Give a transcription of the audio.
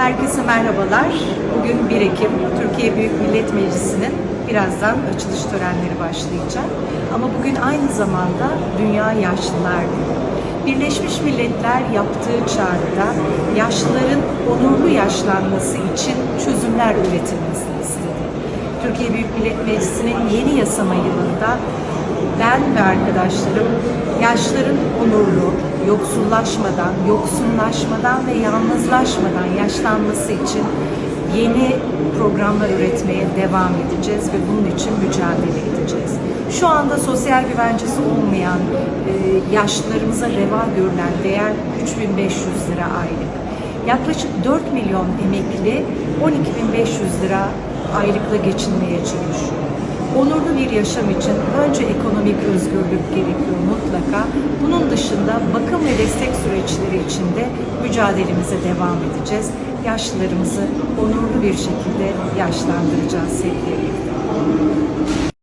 Herkese merhabalar. Bugün 1 Ekim Türkiye Büyük Millet Meclisi'nin birazdan açılış törenleri başlayacak. Ama bugün aynı zamanda Dünya Yaşlılar Günü. Birleşmiş Milletler yaptığı çağrıda yaşlıların onurlu yaşlanması için çözümler üretilmesini istedi. Türkiye Büyük Millet Meclisi'nin yeni yasama yılında ben ve arkadaşlarım yaşların onurlu, yoksullaşmadan, yoksunlaşmadan ve yalnızlaşmadan yaşlanması için yeni programlar üretmeye devam edeceğiz ve bunun için mücadele edeceğiz. Şu anda sosyal güvencesi olmayan e, yaşlılarımıza reva görülen değer 3500 lira aylık. Yaklaşık 4 milyon emekli 12.500 lira aylıkla geçinmeye çalışıyor. Onurlu bir yaşam için önce ekonomik özgürlük gerekiyor mutlaka. Bunun dışında bakım ve destek süreçleri içinde mücadelemize devam edeceğiz. Yaşlılarımızı onurlu bir şekilde yaşlandıracağız hep.